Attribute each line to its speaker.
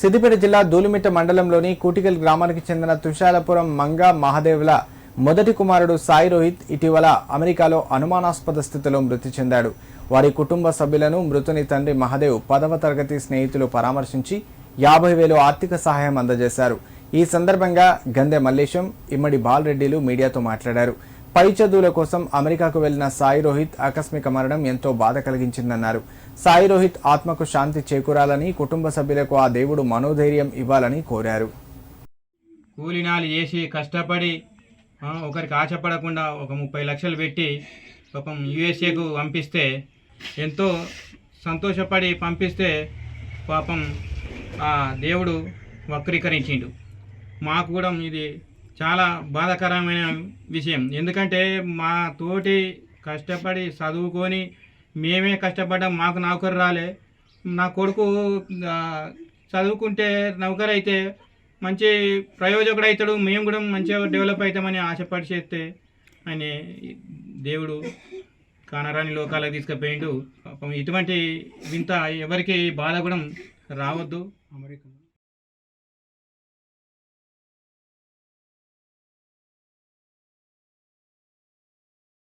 Speaker 1: సిద్దిపేట జిల్లా దూలిమిట్ట మండలంలోని కూటికల్ గ్రామానికి చెందిన తుషాలపురం మంగా మహాదేవ్ల మొదటి కుమారుడు సాయి రోహిత్ ఇటీవల అమెరికాలో అనుమానాస్పద స్థితిలో మృతి చెందాడు. వారి కుటుంబ సభ్యులను మృతుని తండ్రి మహాదేవ్ పదవ తరగతి స్నేహితులు పరామర్శించి యాభై వేలు ఆర్థిక సహాయం అందజేశారు. ఈ సందర్భంగా గందె మల్లేశం ఇమ్మడి బాలరెడ్డిలు మీడియాతో మాట్లాడారు. పై చదువుల కోసం అమెరికాకు వెళ్ళిన సాయి రోహిత్ ఆకస్మిక మరణం ఎంతో బాధ కలిగించిందన్నారు. సాయి రోహిత్ ఆత్మకు శాంతి చేకూరాలని కుటుంబ సభ్యులకు ఆ దేవుడు మనోధైర్యం ఇవ్వాలని కోరారు.
Speaker 2: కూలినాలు చేసి కష్టపడి ఒకరికి ఆశపడకుండా ఒక ముప్పై లక్షలు పెట్టి పాపం యుఎస్ఏకు పంపిస్తే ఎంతో సంతోషపడి పంపిస్తే పాపం ఆ దేవుడు వక్రీకరించిండు. మాకు కూడా ఇది చాలా బాధాకరమైన విషయం. ఎందుకంటే మా తోటి కష్టపడి చదువుకొని మేమే కష్టపడ్డాం మాకు నౌకరు రాలే. నా కొడుకు చదువుకుంటే నౌకరు అయితే మంచి ప్రయోజకుడు అవుతాడు మేము కూడా మంచిగా డెవలప్ అవుతామని ఆశపడి చేస్తే ఆయన దేవుడు కానరాని లోకాలకు తీసుకుపోయిండు. పాపం ఇటువంటి వింత ఎవరికి బాధ కూడా రావద్దు. అమెరికా